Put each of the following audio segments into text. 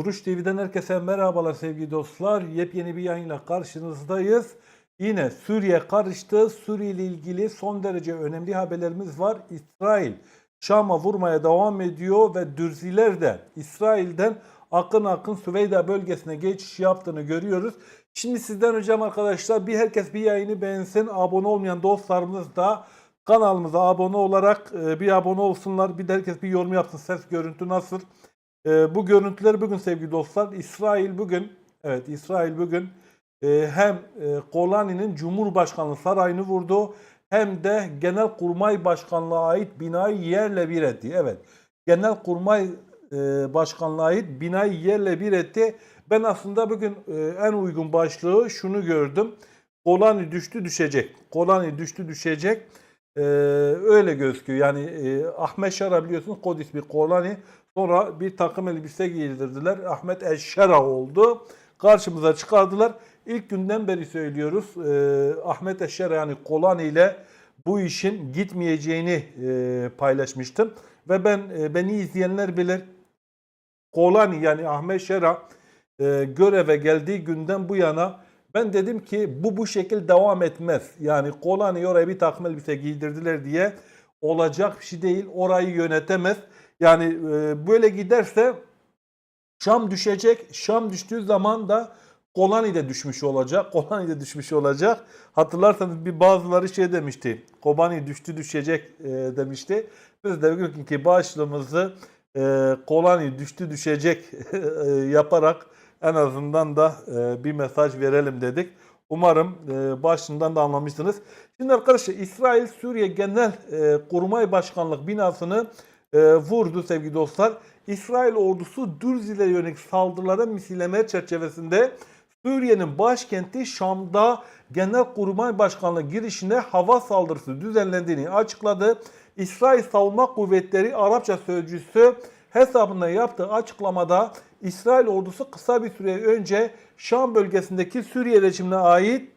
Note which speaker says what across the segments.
Speaker 1: Duruş TV'den herkese merhabalar sevgili dostlar. Yepyeni bir yayınla karşınızdayız. Yine Suriye karıştı. Suriye ile ilgili son derece önemli haberlerimiz var. İsrail Şam'a vurmaya devam ediyor ve Dürziler de İsrail'den akın akın Süveyda bölgesine geçiş yaptığını görüyoruz. Şimdi sizden ricam arkadaşlar bir herkes bir yayını beğensin. Abone olmayan dostlarımız da kanalımıza abone olarak e, bir abone olsunlar. Bir de herkes bir yorum yapsın. Ses görüntü nasıl? E, bu görüntüleri bugün sevgili dostlar İsrail bugün evet İsrail bugün e, hem e, Golani'nin Cumhurbaşkanlığı sarayını vurdu hem de Genelkurmay Başkanlığı'na ait binayı yerle bir etti. Evet Genelkurmay e, Başkanlığı'na ait binayı yerle bir etti. Ben aslında bugün e, en uygun başlığı şunu gördüm. Golani düştü düşecek. Golani düştü düşecek. Ee, öyle gözüküyor. Yani e, Ahmet Şara biliyorsunuz kod ismi Golani. Sonra bir takım elbise giydirdiler. Ahmet Eşşera oldu. Karşımıza çıkardılar. İlk günden beri söylüyoruz. e, Ahmet Eşşera yani Golani ile bu işin gitmeyeceğini e, paylaşmıştım. Ve ben e, beni izleyenler bilir. Golani yani Ahmet Şera e, göreve geldiği günden bu yana ben dedim ki bu bu şekil devam etmez. Yani Golani oraya bir takım elbise giydirdiler diye olacak bir şey değil. Orayı yönetemez. Yani e, böyle giderse Şam düşecek. Şam düştüğü zaman da Golani de düşmüş olacak. Golani de düşmüş olacak. Hatırlarsanız bir bazıları şey demişti. Kobani düştü düşecek e, demişti. Biz de bugünkü başlığımızı e, Golani düştü düşecek e, yaparak en azından da e, bir mesaj verelim dedik. Umarım e, başından da anlamışsınız. Şimdi arkadaşlar İsrail Suriye Genel e, Kurmay Başkanlık binasını e, vurdu sevgili dostlar. İsrail ordusu Dürzil'e yönelik saldırılara misilleme çerçevesinde Suriye'nin başkenti Şam'da Genelkurmay Başkanlığı girişinde hava saldırısı düzenlendiğini açıkladı. İsrail Savunma Kuvvetleri Arapça sözcüsü hesabında yaptığı açıklamada İsrail ordusu kısa bir süre önce Şam bölgesindeki Suriye rejimine ait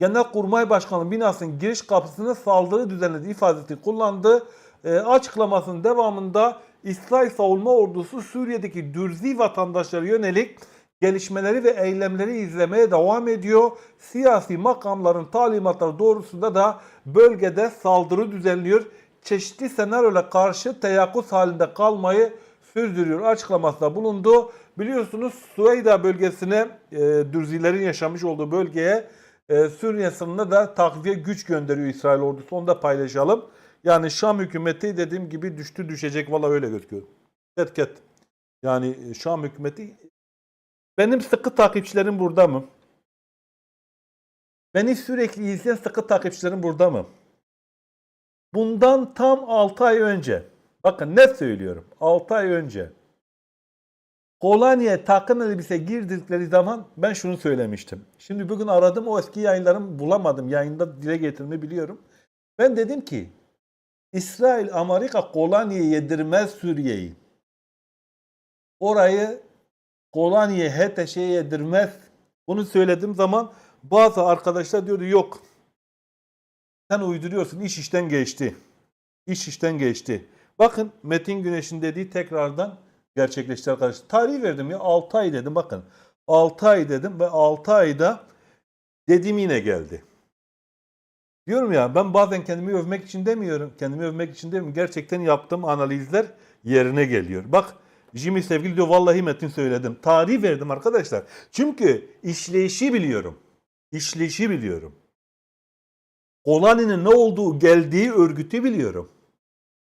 Speaker 1: Genelkurmay Başkanlığı binasının giriş kapısına saldırı düzenledi ifadesini kullandı. E, açıklamasının devamında İsrail Savunma Ordusu Suriye'deki Dürzi vatandaşlara yönelik gelişmeleri ve eylemleri izlemeye devam ediyor. Siyasi makamların talimatları doğrusunda da bölgede saldırı düzenliyor. Çeşitli senaryola karşı teyakkuz halinde kalmayı sürdürüyor açıklamasında bulundu. Biliyorsunuz Süveyda bölgesine e, Dürzilerin yaşamış olduğu bölgeye e, Suriye sınırına da takviye güç gönderiyor İsrail ordusu. Onu da paylaşalım. Yani Şam hükümeti dediğim gibi düştü düşecek. Valla öyle gözüküyor. Ket ket. Yani e, Şam hükümeti benim sıkı takipçilerim burada mı? Beni sürekli izleyen sıkı takipçilerim burada mı? Bundan tam 6 ay önce, bakın net söylüyorum, 6 ay önce Golani'ye takım elbise girdikleri zaman ben şunu söylemiştim. Şimdi bugün aradım o eski yayınlarımı bulamadım. Yayında dile getirmeyi biliyorum. Ben dedim ki İsrail Amerika Golani'ye yedirmez Suriye'yi. Orayı Golani'ye HTŞ'ye yedirmez. Bunu söylediğim zaman bazı arkadaşlar diyordu yok sen uyduruyorsun. iş işten geçti. İş işten geçti. Bakın Metin Güneş'in dediği tekrardan gerçekleşti arkadaşlar. Tarih verdim ya 6 ay dedim bakın. 6 ay dedim ve 6 ayda dediğim yine geldi. Diyorum ya ben bazen kendimi övmek için demiyorum. Kendimi övmek için demiyorum. Gerçekten yaptığım analizler yerine geliyor. Bak Jimmy sevgili diyor vallahi Metin söyledim. Tarih verdim arkadaşlar. Çünkü işleyişi biliyorum. İşleyişi biliyorum. Golani'nin ne olduğu geldiği örgütü biliyorum.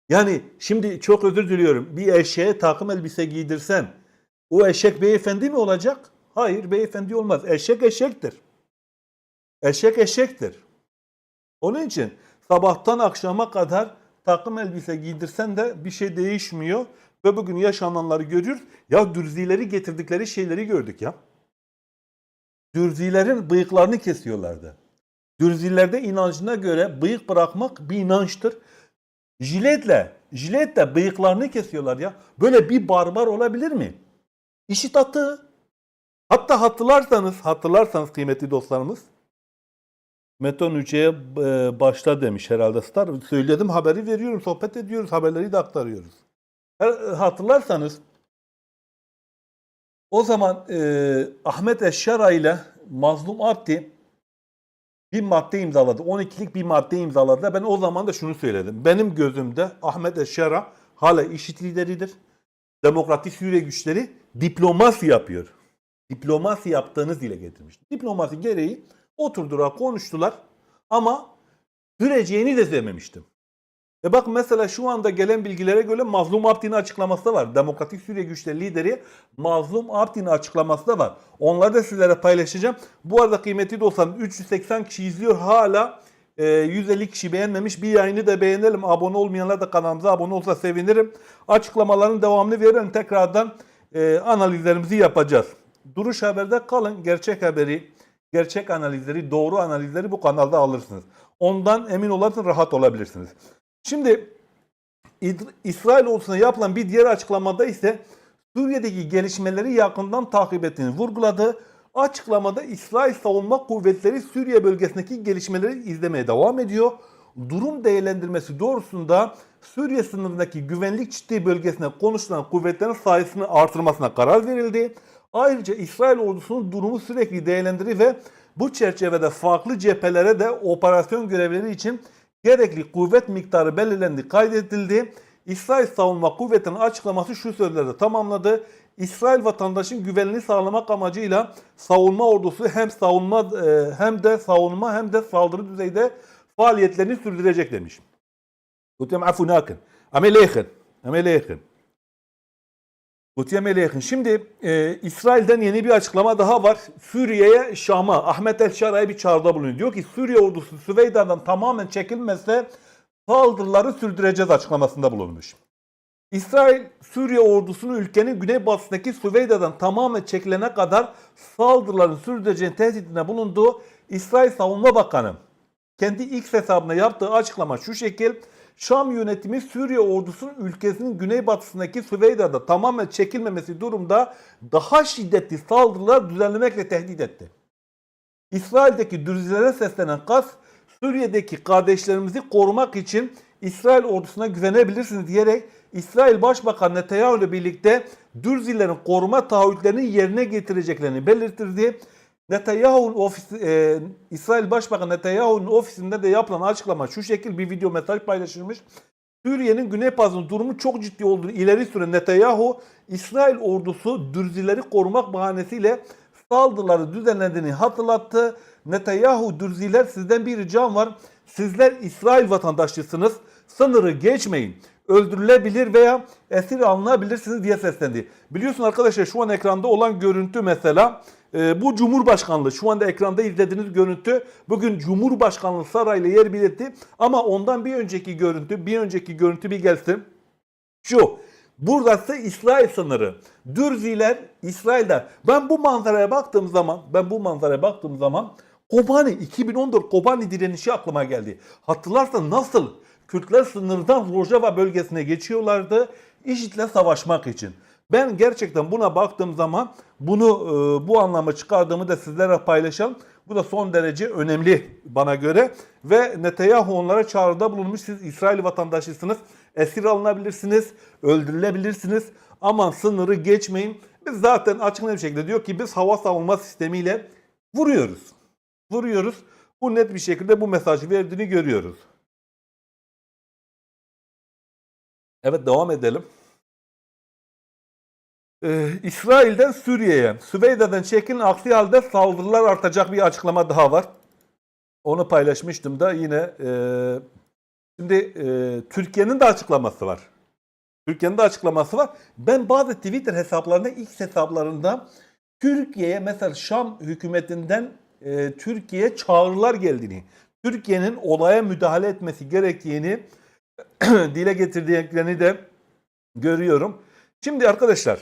Speaker 1: Yani şimdi çok özür diliyorum. Bir eşeğe takım elbise giydirsen o eşek beyefendi mi olacak? Hayır beyefendi olmaz. Eşek eşektir. Eşek eşektir. Onun için sabahtan akşama kadar takım elbise giydirsen de bir şey değişmiyor. Ve bugün yaşananları görüyoruz. Ya dürzileri getirdikleri şeyleri gördük ya. Dürzilerin bıyıklarını kesiyorlardı. Dürzilerde inancına göre bıyık bırakmak bir inançtır. Jiletle, jiletle bıyıklarını kesiyorlar ya. Böyle bir barbar olabilir mi? İşit atı. Hatta hatırlarsanız, hatırlarsanız kıymetli dostlarımız, Meton 3'e e, başla demiş herhalde Star. Söyledim haberi veriyorum, sohbet ediyoruz, haberleri de aktarıyoruz. Hatırlarsanız O zaman e, Ahmet Eşşara ile Mazlum Abdi bir madde imzaladı. 12'lik bir madde imzaladı. Ben o zaman da şunu söyledim. Benim gözümde Ahmet Eşşara hala işit lideridir. Demokratik Suriye güçleri diplomasi yapıyor. Diplomasi yaptığını dile getirmiş. Diplomasi gereği oturdular, konuştular ama süreceğini de söylememiştim. E bak mesela şu anda gelen bilgilere göre Mazlum Abdi'nin açıklaması da var. Demokratik Suriye Güçleri lideri Mazlum Abdi'nin açıklaması da var. Onları da sizlere paylaşacağım. Bu arada kıymetli dostlarım 380 kişi izliyor hala. e, 150 kişi beğenmemiş. Bir yayını da beğenelim. Abone olmayanlar da kanalımıza abone olsa sevinirim. Açıklamaların devamını verelim. Tekrardan e, analizlerimizi yapacağız. Duruş Haber'de kalın. Gerçek haberi, gerçek analizleri, doğru analizleri bu kanalda alırsınız. Ondan emin olasın rahat olabilirsiniz. Şimdi İsrail ordusuna yapılan bir diğer açıklamada ise Suriye'deki gelişmeleri yakından takip ettiğini vurguladı. Açıklamada İsrail Savunma Kuvvetleri Suriye bölgesindeki gelişmeleri izlemeye devam ediyor. Durum değerlendirmesi doğrusunda Suriye sınırındaki güvenlik ciddi bölgesine konuşulan kuvvetlerin sayısını artırmasına karar verildi. Ayrıca İsrail ordusunun durumu sürekli değerlendirir ve bu çerçevede farklı cephelere de operasyon görevleri için gerekli kuvvet miktarı belirlendi, kaydedildi. İsrail Savunma Kuvveti'nin açıklaması şu sözlerde tamamladı. İsrail vatandaşın güvenliğini sağlamak amacıyla savunma ordusu hem savunma e, hem de savunma hem de saldırı düzeyde faaliyetlerini sürdürecek demiş. Kutem afunakin. Ameleyhin. Ameleyhin. Kutem ameleyhin. Şimdi e, İsrail'den yeni bir açıklama daha var. Suriye'ye, Şam'a, Ahmet El Şara'ya bir çağrıda bulunuyor. Diyor ki Suriye ordusu Süveyda'dan tamamen çekilmezse saldırıları sürdüreceğiz açıklamasında bulunmuş. İsrail, Suriye ordusunu ülkenin güneybatısındaki Süveyda'dan tamamen çekilene kadar saldırıların sürdüreceğini tehditine bulunduğu İsrail Savunma Bakanı kendi X hesabına yaptığı açıklama şu şekil. Şam yönetimi Suriye ordusunun ülkesinin güneybatısındaki Süveyda'da tamamen çekilmemesi durumda daha şiddetli saldırılar düzenlemekle tehdit etti. İsrail'deki dürzilere seslenen Kas, Suriye'deki kardeşlerimizi korumak için İsrail ordusuna güvenebilirsiniz diyerek İsrail Başbakanı Netanyahu ile birlikte Dürzilerin koruma taahhütlerini yerine getireceklerini belirtirdi. Netanyahu'nun ofisi, e, İsrail Başbakanı Netanyahu'nun ofisinde de yapılan açıklama şu şekil bir video mesaj paylaşılmış. Suriye'nin Güney Batısı'nın durumu çok ciddi olduğunu ileri süren Netanyahu, İsrail ordusu Dürzileri korumak bahanesiyle saldırıları düzenlendiğini hatırlattı. Netanyahu Dürziler sizden bir ricam var. Sizler İsrail vatandaşlısınız. Sınırı geçmeyin. Öldürülebilir veya esir alınabilirsiniz diye seslendi. Biliyorsun arkadaşlar şu an ekranda olan görüntü mesela e, bu Cumhurbaşkanlığı. Şu anda ekranda izlediğiniz görüntü bugün Cumhurbaşkanlığı sarayla yer belirtti. Ama ondan bir önceki görüntü, bir önceki görüntü bir gelsin. Şu. Burası İsrail sınırı. Dürziler İsrail'den. Ben bu manzaraya baktığım zaman, ben bu manzaraya baktığım zaman Kobani 2014 Kobani direnişi aklıma geldi. Hatırlarsan nasıl Kürtler sınırdan Rojava bölgesine geçiyorlardı IŞİD'le savaşmak için. Ben gerçekten buna baktığım zaman bunu e, bu anlamı çıkardığımı da sizlere paylaşalım. Bu da son derece önemli bana göre. Ve Netanyahu onlara çağrıda bulunmuş. Siz İsrail vatandaşısınız. Esir alınabilirsiniz. Öldürülebilirsiniz. Aman sınırı geçmeyin. Biz zaten açık bir şekilde diyor ki biz hava savunma sistemiyle vuruyoruz. Vuruyoruz. Bu net bir şekilde bu mesajı verdiğini görüyoruz. Evet devam edelim. Ee, İsrail'den Suriye'ye, Süveyda'dan çekilin aksi halde saldırılar artacak bir açıklama daha var. Onu paylaşmıştım da yine e, şimdi e, Türkiye'nin de açıklaması var. Türkiye'nin de açıklaması var. Ben bazı Twitter hesaplarında, X hesaplarında Türkiye'ye mesela Şam hükümetinden e, Türkiye'ye çağrılar geldiğini, Türkiye'nin olaya müdahale etmesi gerektiğini dile getirdiklerini de görüyorum. Şimdi arkadaşlar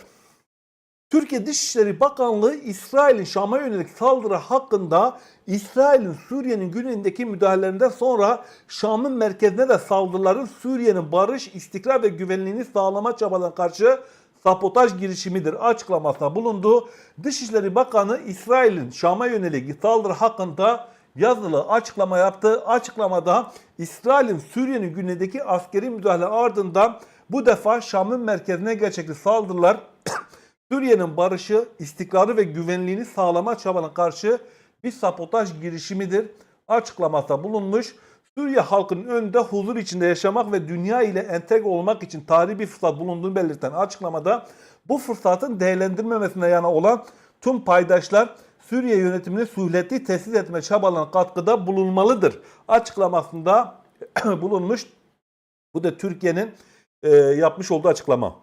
Speaker 1: Türkiye Dışişleri Bakanlığı İsrail'in Şam'a yönelik saldırı hakkında İsrail'in Suriye'nin güneyindeki müdahalelerinden sonra Şam'ın merkezine de saldırıların Suriye'nin barış, istikrar ve güvenliğini sağlama çabalarına karşı sabotaj girişimidir açıklamasına bulundu. Dışişleri Bakanı İsrail'in Şam'a yönelik saldırı hakkında yazılı açıklama yaptı. Açıklamada İsrail'in Suriye'nin güneyindeki askeri müdahale ardından bu defa Şam'ın merkezine gerçekleşti saldırılar Suriye'nin barışı, istikrarı ve güvenliğini sağlama çabana karşı bir sabotaj girişimidir. Açıklamasında bulunmuş. Suriye halkının önünde huzur içinde yaşamak ve dünya ile entegre olmak için tarihi bir fırsat bulunduğunu belirten açıklamada bu fırsatın değerlendirmemesine yana olan tüm paydaşlar Suriye yönetimini suhletli tesis etme çabalarına katkıda bulunmalıdır. Açıklamasında bulunmuş. Bu da Türkiye'nin e, yapmış olduğu açıklama.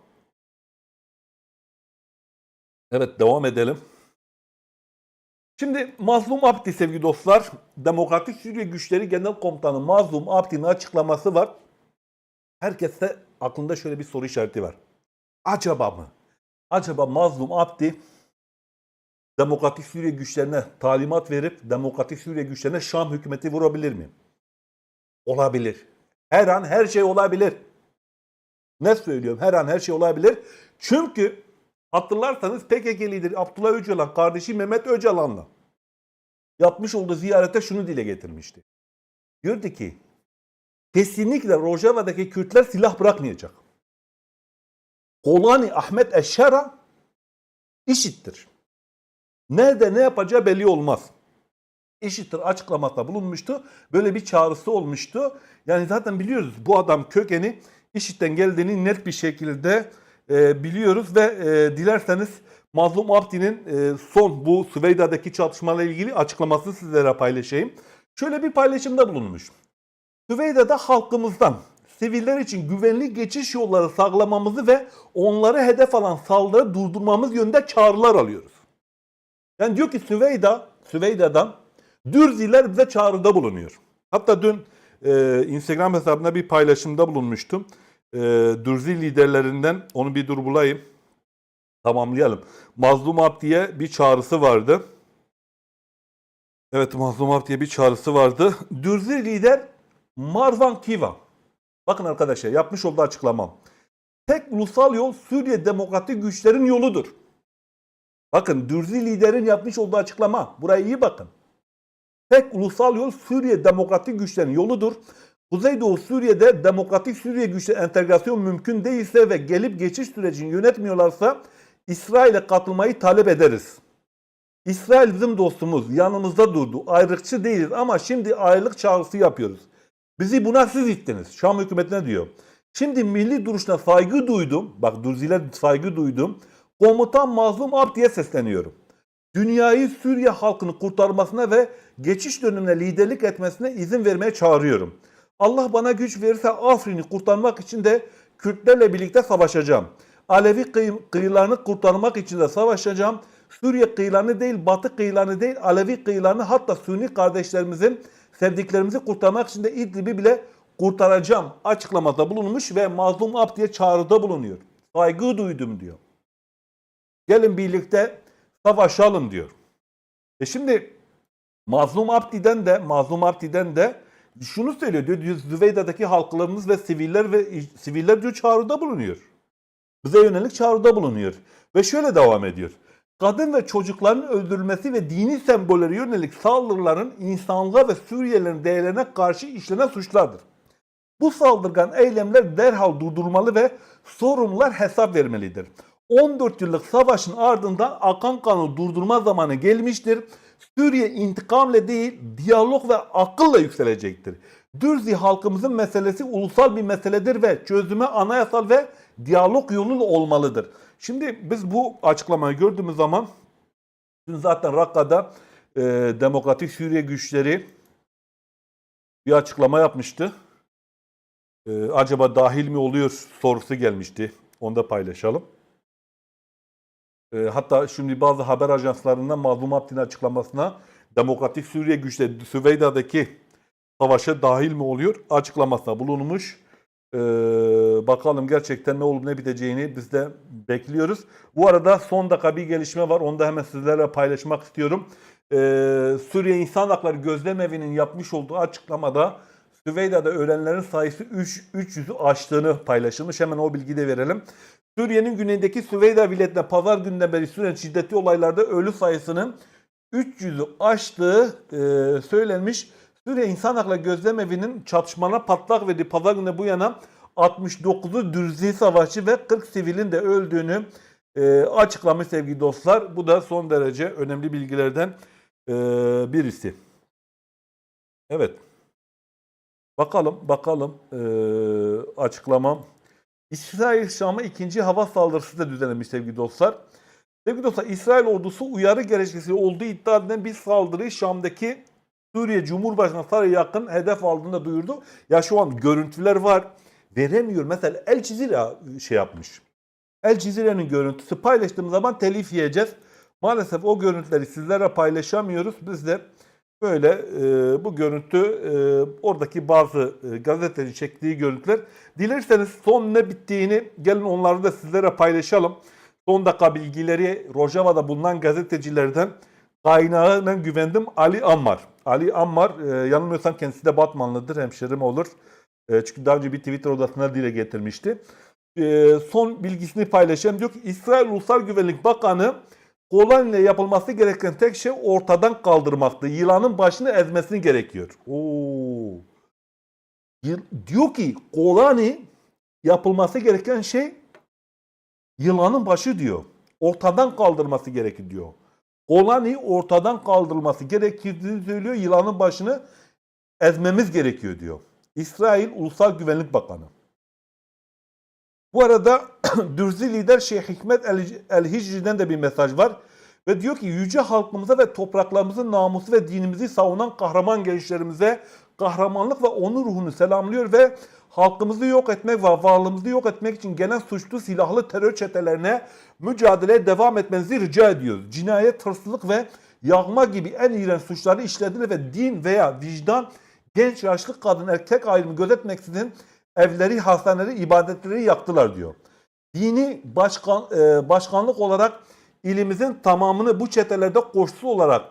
Speaker 1: Evet devam edelim. Şimdi Mazlum Abdi sevgili dostlar, Demokratik Suriye Güçleri Genel Komutanı Mazlum Abdi'nin açıklaması var. Herkeste aklında şöyle bir soru işareti var. Acaba mı? Acaba Mazlum Abdi Demokratik Suriye güçlerine talimat verip Demokratik Suriye güçlerine Şam hükümeti vurabilir mi? Olabilir. Her an her şey olabilir. Ne söylüyorum? Her an her şey olabilir. Çünkü hatırlarsanız PKK lideri Abdullah Öcalan kardeşi Mehmet Öcalan'la yapmış olduğu ziyarete şunu dile getirmişti. Diyordu ki kesinlikle Rojava'daki Kürtler silah bırakmayacak. Golani Ahmet Eşşera işittir. Nerede ne yapacağı belli olmaz. İşittir açıklamakta bulunmuştu. Böyle bir çağrısı olmuştu. Yani zaten biliyoruz bu adam kökeni IŞİD'den geldiğini net bir şekilde e, biliyoruz ve e, dilerseniz Mazlum Abdi'nin e, son bu Süveyda'daki çatışmayla ilgili açıklamasını sizlere paylaşayım. Şöyle bir paylaşımda bulunmuş. Süveyda'da halkımızdan siviller için güvenli geçiş yolları sağlamamızı ve onları hedef alan saldırı durdurmamız yönünde çağrılar alıyoruz. Yani diyor ki Süveyda, Süveyda'dan Dürziler bize çağrıda bulunuyor. Hatta dün e, Instagram hesabında bir paylaşımda bulunmuştum. E, Dürzi liderlerinden onu bir dur bulayım. Tamamlayalım. Mazlum Abdi'ye bir çağrısı vardı. Evet Mazlum Abdi'ye bir çağrısı vardı. Dürzi lider Marvan Kiva. Bakın arkadaşlar yapmış olduğu açıklamam. Tek ulusal yol Suriye demokratik güçlerin yoludur. Bakın Dürzi liderin yapmış olduğu açıklama. Buraya iyi bakın. Tek ulusal yol Suriye demokratik güçlerin yoludur. Kuzeydoğu Suriye'de demokratik Suriye güçleri entegrasyon mümkün değilse ve gelip geçiş sürecini yönetmiyorlarsa İsrail'e katılmayı talep ederiz. İsrail bizim dostumuz, yanımızda durdu. Ayrıkçı değiliz ama şimdi ayrılık çağrısı yapıyoruz. Bizi buna siz ittiniz. Şam hükümetine diyor. Şimdi milli duruşuna saygı duydum. Bak Durziler saygı duydum. Komutan Mazlum Abdi'ye sesleniyorum. Dünyayı Suriye halkını kurtarmasına ve geçiş dönemine liderlik etmesine izin vermeye çağırıyorum. Allah bana güç verirse Afrin'i kurtarmak için de Kürtlerle birlikte savaşacağım. Alevi kıy- kıyılarını kurtarmak için de savaşacağım. Suriye kıyılarını değil, Batı kıyılarını değil, Alevi kıyılarını hatta Sünni kardeşlerimizin, sevdiklerimizi kurtarmak için de İdlib'i bile kurtaracağım açıklamada bulunmuş ve Mazlum Abdi'ye çağrıda bulunuyor. Saygı duydum diyor. Gelin birlikte savaşalım diyor. E şimdi Mazlum Abdi'den de Mazlum Abdi'den de şunu söylüyor diyor, Züveyda'daki halklarımız ve siviller ve siviller diyor çağrıda bulunuyor. Bize yönelik çağrıda bulunuyor. Ve şöyle devam ediyor. Kadın ve çocukların öldürülmesi ve dini sembollere yönelik saldırıların insanlığa ve Suriyelilerin değerlerine karşı işlenen suçlardır. Bu saldırgan eylemler derhal durdurulmalı ve sorumlular hesap vermelidir. 14 yıllık savaşın ardından akan kanı durdurma zamanı gelmiştir. Suriye intikamla değil, diyalog ve akılla yükselecektir. Dürzi halkımızın meselesi ulusal bir meseledir ve çözüme anayasal ve diyalog yolu olmalıdır. Şimdi biz bu açıklamayı gördüğümüz zaman dün zaten Rakka'da e, Demokratik Suriye güçleri bir açıklama yapmıştı. E, acaba dahil mi oluyor sorusu gelmişti. Onu da paylaşalım. E, hatta şimdi bazı haber ajanslarından Mazlum Abdi'nin açıklamasına Demokratik Suriye güçleri Süveyda'daki savaşa dahil mi oluyor açıklamasına bulunmuş. Ee, bakalım gerçekten ne olup ne biteceğini biz de bekliyoruz. Bu arada son dakika bir gelişme var. Onu da hemen sizlerle paylaşmak istiyorum. Ee, Suriye İnsan Hakları Gözlem Evi'nin yapmış olduğu açıklamada Süveyda'da ölenlerin sayısı 3, 300'ü aştığını paylaşılmış. Hemen o bilgiyi de verelim. Suriye'nin güneyindeki Süveyda vilayetinde pazar günden beri süren şiddetli olaylarda ölü sayısının 300'ü aştığı e, söylenmiş. Suriye İnsan Hakları Gözlem Evi'nin çatışmana patlak verdiği pazar günü bu yana 69'u Dürzi savaşçı ve 40 sivilin de öldüğünü e, açıklamış sevgili dostlar. Bu da son derece önemli bilgilerden e, birisi. Evet. Bakalım, bakalım e, açıklamam. İsrail Şam'a ikinci hava saldırısı da düzenlemiş sevgili dostlar. Sevgili dostlar, İsrail ordusu uyarı gerekçesi olduğu iddia edilen bir saldırıyı Şam'daki Suriye Cumhurbaşkanı Saray'a yakın hedef aldığını da duyurdu. Ya şu an görüntüler var. Veremiyor. Mesela El Cizire şey yapmış. El Cizire'nin görüntüsü paylaştığımız zaman telif yiyeceğiz. Maalesef o görüntüleri sizlere paylaşamıyoruz. Biz de böyle e, bu görüntü e, oradaki bazı e, gazeteci çektiği görüntüler. Dilerseniz son ne bittiğini gelin onları da sizlere paylaşalım. Son dakika bilgileri Rojava'da bulunan gazetecilerden kaynağına güvendim Ali Ammar. Ali Ammar e, yanılmıyorsam kendisi de Batmanlıdır, hemşerim olur. E, çünkü daha önce bir Twitter odasına dile getirmişti. E, son bilgisini paylaşayım. Diyor ki İsrail Ulusal Güvenlik Bakanı İle yapılması gereken tek şey ortadan kaldırmaktı. Yılanın başını ezmesini gerekiyor. Oo. Diyor ki Golani yapılması gereken şey yılanın başı diyor. Ortadan kaldırması gerekir diyor. Golani ortadan kaldırılması gerektiğini söylüyor. Yılanın başını ezmemiz gerekiyor diyor. İsrail Ulusal Güvenlik Bakanı. Bu arada Dürzi lider Şeyh Hikmet El- El-Hicri'den de bir mesaj var. Ve diyor ki yüce halkımıza ve topraklarımızın namusu ve dinimizi savunan kahraman gençlerimize kahramanlık ve onur ruhunu selamlıyor ve halkımızı yok etmek ve varlığımızı yok etmek için gelen suçlu silahlı terör çetelerine mücadeleye devam etmenizi rica ediyoruz. Cinayet, hırsızlık ve yağma gibi en iğrenç suçları işlediler ve din veya vicdan genç yaşlı kadın erkek ayrımı gözetmeksizin evleri, hastaneleri, ibadetleri yaktılar diyor. Dini başkan, e, başkanlık olarak ilimizin tamamını bu çetelerde koşusu olarak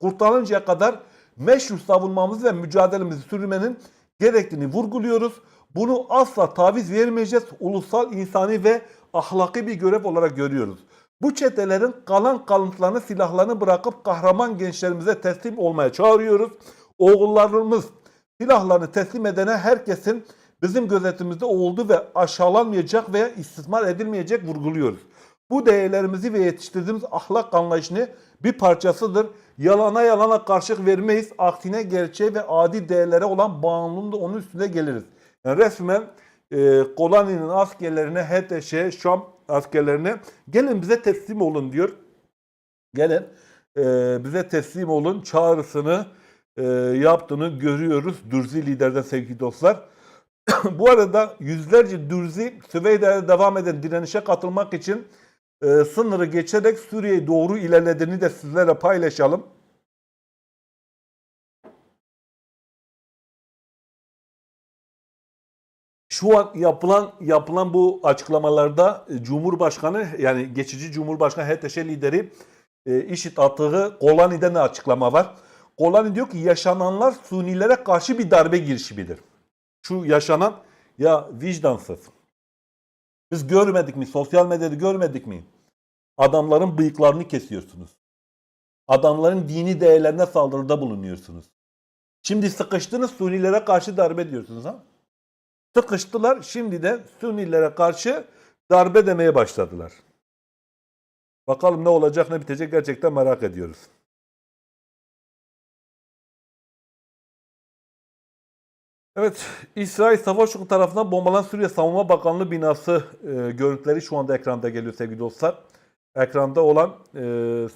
Speaker 1: kurtarıncaya kadar meşru savunmamızı ve mücadelemizi sürmenin gerektiğini vurguluyoruz. Bunu asla taviz vermeyeceğiz. Ulusal, insani ve ahlaki bir görev olarak görüyoruz. Bu çetelerin kalan kalıntılarını, silahlarını bırakıp kahraman gençlerimize teslim olmaya çağırıyoruz. Oğullarımız silahlarını teslim edene herkesin bizim gözetimizde olduğu ve aşağılanmayacak veya istismar edilmeyecek vurguluyoruz. Bu değerlerimizi ve yetiştirdiğimiz ahlak anlayışını bir parçasıdır. Yalana yalana karşılık vermeyiz. Aksine gerçeğe ve adi değerlere olan bağımlılığında onun üstüne geliriz. Yani resmen e, Golani'nin askerlerine, HTŞ, Şam askerlerine gelin bize teslim olun diyor. Gelin e, bize teslim olun çağrısını e, yaptığını görüyoruz. Dürzi liderden sevgili dostlar. Bu arada yüzlerce Dürzi Süveyde'de devam eden direnişe katılmak için e, sınırı geçerek Suriye'ye doğru ilerlediğini de sizlere paylaşalım. Şu an yapılan yapılan bu açıklamalarda e, Cumhurbaşkanı yani geçici Cumhurbaşkanı HTŞ lideri e, IŞİD attığı Golani'den de açıklama var. Golani diyor ki yaşananlar Sunilere karşı bir darbe girişimidir. Şu yaşanan ya vicdansız. Biz görmedik mi? Sosyal medyada görmedik mi? Adamların bıyıklarını kesiyorsunuz. Adamların dini değerlerine saldırıda bulunuyorsunuz. Şimdi sıkıştınız Sunilere karşı darbe diyorsunuz ha? Sıkıştılar şimdi de Sünnilere karşı darbe demeye başladılar. Bakalım ne olacak ne bitecek gerçekten merak ediyoruz. Evet, İsrail Savaş Uçağı tarafından bombalanan Suriye Savunma Bakanlığı binası e, görüntüleri şu anda ekranda geliyor sevgili dostlar. Ekranda olan e,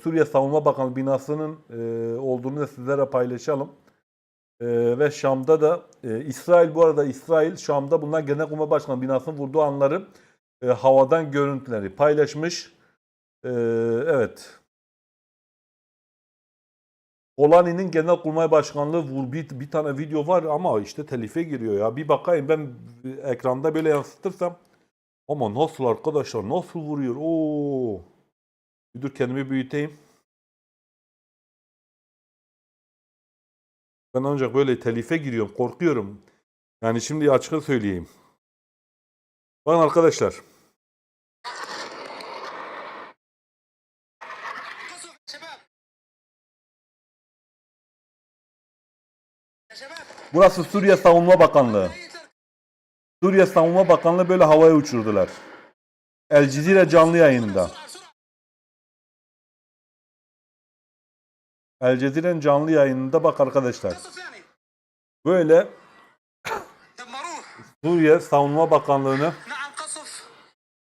Speaker 1: Suriye Savunma Bakanlığı binasının e, olduğunu da sizlere paylaşalım. E, ve Şam'da da e, İsrail bu arada İsrail Şam'da bunlar Genelkurmay Başkanı binasının vurduğu anları e, havadan görüntüleri paylaşmış. E, evet. Golani'nin Genelkurmay Başkanlığı bir, bir tane video var ama işte telife giriyor ya. Bir bakayım ben ekranda böyle yansıtırsam ama nasıl arkadaşlar nasıl vuruyor? Oo. Dur kendimi büyüteyim. Ben ancak böyle telife giriyorum, korkuyorum. Yani şimdi açık söyleyeyim. Bakın arkadaşlar. Burası Suriye Savunma Bakanlığı. Suriye Savunma Bakanlığı böyle havaya uçurdular. El Cizire canlı
Speaker 2: yayında.
Speaker 1: El Cezire'nin canlı yayınında bak arkadaşlar. Böyle Suriye Savunma Bakanlığı'nı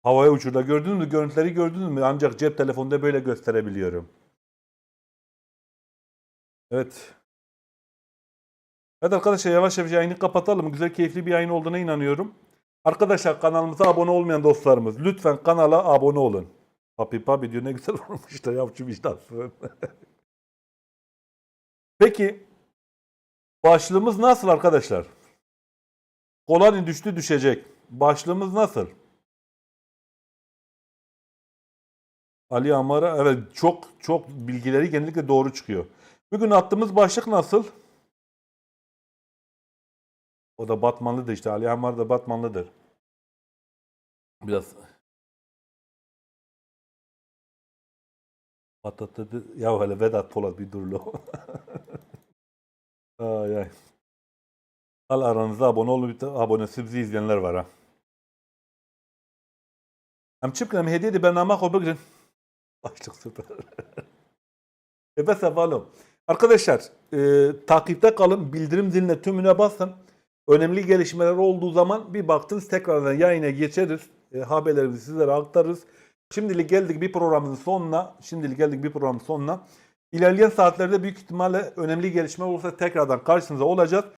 Speaker 1: havaya uçurdu. Gördünüz mü? Görüntüleri gördünüz mü? Ancak cep telefonunda böyle gösterebiliyorum. Evet. Evet arkadaşlar yavaş yavaş yayını kapatalım. Güzel keyifli bir yayın olduğuna inanıyorum. Arkadaşlar kanalımıza abone olmayan dostlarımız lütfen kanala abone olun. Papi papi diyor ne güzel olmuş da yapçı vicdansın. Peki başlığımız nasıl arkadaşlar? Kolani düştü düşecek. Başlığımız nasıl? Ali Amara evet çok çok bilgileri genellikle doğru çıkıyor. Bugün attığımız başlık nasıl? O da Batmanlıdır işte. Ali Amar da Batmanlıdır. Biraz patladı. Ya hele Vedat Polat bir dur lo. ay ay. Al aranızda abone de abonesi bizi izleyenler var ha. Hem çıkın hem hediye de ben ama bugün. Başlık süper. e bes. Arkadaşlar e, takipte kalın. Bildirim ziline tümüne basın. Önemli gelişmeler olduğu zaman bir baktınız tekrardan yayına geçeriz. E, haberlerimizi sizlere aktarırız. Şimdilik geldik bir programımızın sonuna. Şimdilik geldik bir programın sonuna. İlerleyen saatlerde büyük ihtimalle önemli gelişme olursa tekrardan karşınıza olacağız.